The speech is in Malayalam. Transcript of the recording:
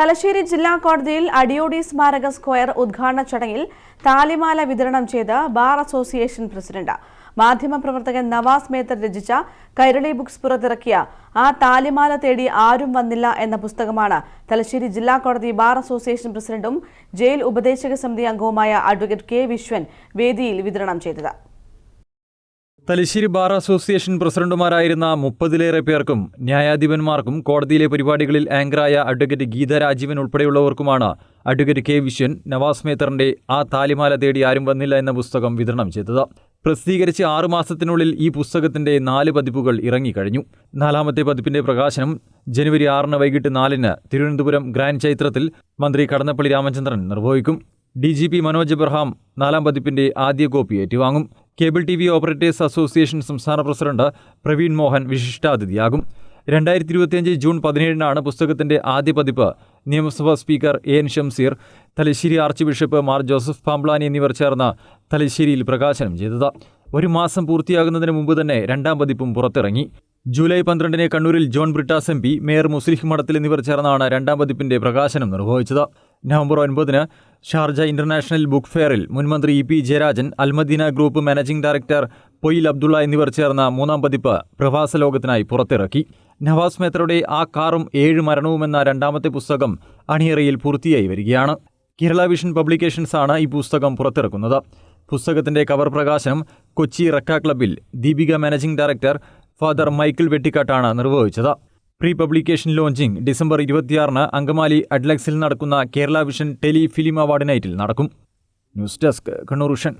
തലശ്ശേരി ജില്ലാ കോടതിയിൽ അടിയോടി സ്മാരക സ്ക്വയർ ഉദ്ഘാടന ചടങ്ങിൽ താലിമാല വിതരണം ചെയ്ത ബാർ അസോസിയേഷൻ പ്രസിഡന്റ് മാധ്യമപ്രവർത്തകൻ നവാസ് മേത്തർ രചിച്ച കൈരളി ബുക്സ് പുറത്തിറക്കിയ ആ താലിമാല തേടി ആരും വന്നില്ല എന്ന പുസ്തകമാണ് തലശ്ശേരി ജില്ലാ കോടതി ബാർ അസോസിയേഷൻ പ്രസിഡന്റും ജയിൽ ഉപദേശക സമിതി അംഗവുമായ അഡ്വക്കേറ്റ് കെ വിശ്വൻ വേദിയിൽ വിതരണം ചെയ്തത്. തലശ്ശേരി ബാർ അസോസിയേഷൻ പ്രസിഡന്റുമാരായിരുന്ന മുപ്പതിലേറെ പേർക്കും ന്യായാധിപന്മാർക്കും കോടതിയിലെ പരിപാടികളിൽ ആങ്കറായ അഡ്വക്കേറ്റ് ഗീത രാജീവൻ ഉൾപ്പെടെയുള്ളവർക്കുമാണ് അഡ്വക്കേറ്റ് കെ വിശ്വൻ നവാസ് മേത്തറിന്റെ ആ താലിമാല തേടി ആരും വന്നില്ല എന്ന പുസ്തകം വിതരണം ചെയ്തത്. പ്രസിദ്ധീകരിച്ച് ആറുമാസത്തിനുള്ളിൽ ഈ പുസ്തകത്തിന്റെ നാല് പതിപ്പുകൾ ഇറങ്ങിക്കഴിഞ്ഞു. നാലാമത്തെ പതിപ്പിന്റെ പ്രകാശനം ജനുവരി ആറിന് വൈകിട്ട് നാലിന് തിരുവനന്തപുരം ഗ്രാൻഡ് ചൈത്രത്തിൽ മന്ത്രി കടന്നപ്പള്ളി രാമചന്ദ്രൻ നിർവഹിക്കും. D G P Manoj Abraham നാലാം പതിപ്പിന്റെ ആദ്യ കോപ്പി ഏറ്റുവാങ്ങും. Cable T V operators association സംസ്ഥാന പ്രസിഡന്റ് പ്രവീൺ മോഹൻ വിശിഷ്ടാതിഥിയാകും. രണ്ടായിരത്തി ഇരുപത്തിയഞ്ച് ജൂൺ പതിനേഴിനാണ് പുസ്തകത്തിന്റെ ആദ്യ പതിപ്പ് നിയമസഭാ speaker A N Shamseer Thalassery archbishop Mar Joseph Pamplany എന്നിവർ ചേർന്ന് തലശ്ശേരിയിൽ പ്രകാശനം ചെയ്തത്. ഒരു മാസം പൂർത്തിയാകുന്നതിന് മുമ്പ് തന്നെ രണ്ടാം പതിപ്പും പുറത്തിറങ്ങി. ജൂലൈ പന്ത്രണ്ടിന് കണ്ണൂരിൽ John Brittas M P mayor Muslih Madathil എന്നിവർ ചേർന്നാണ് രണ്ടാം പതിപ്പിന്റെ പ്രകാശനം നിർവഹിച്ചത്. നവംബർ ഒൻപതിന് ഷാർജ ഇന്റർനാഷണൽ ബുക്ക് ഫെയറിൽ മുൻമന്ത്രി E P Jayarajan Al Madina group managing director Poyil Abdullah എന്നിവർ ചേർന്ന മൂന്നാം പതിപ്പ് പ്രവാസ ലോകത്തിനായി പുറത്തിറക്കി. നവാസ് മേത്തറുടെ ആ കാറും ഏഴ് മരണവും എന്ന രണ്ടാമത്തെ പുസ്തകം അണിയറയിൽ പൂർത്തിയായി വരികയാണ്. കേരള വിഷൻ പബ്ലിക്കേഷൻസ് ആണ് ഈ പുസ്തകം പുറത്തിറക്കുന്നത്. പുസ്തകത്തിന്റെ കവർ പ്രകാശനം കൊച്ചി റക്ക ക്ലബിൽ Deepika managing director father Michael വെട്ടിക്കാട്ടാണ് നിർവഹിച്ചത്. പ്രീ പബ്ലിക്കേഷൻ ലോഞ്ചിംഗ് ഡിസംബർ ഇരുപത്തിയാറിന് അങ്കമാലി അഡ്ലക്സിൽ നടക്കുന്ന Kerala vision tele film award നൈറ്റിൽ നടക്കും. News desk Kannur vision.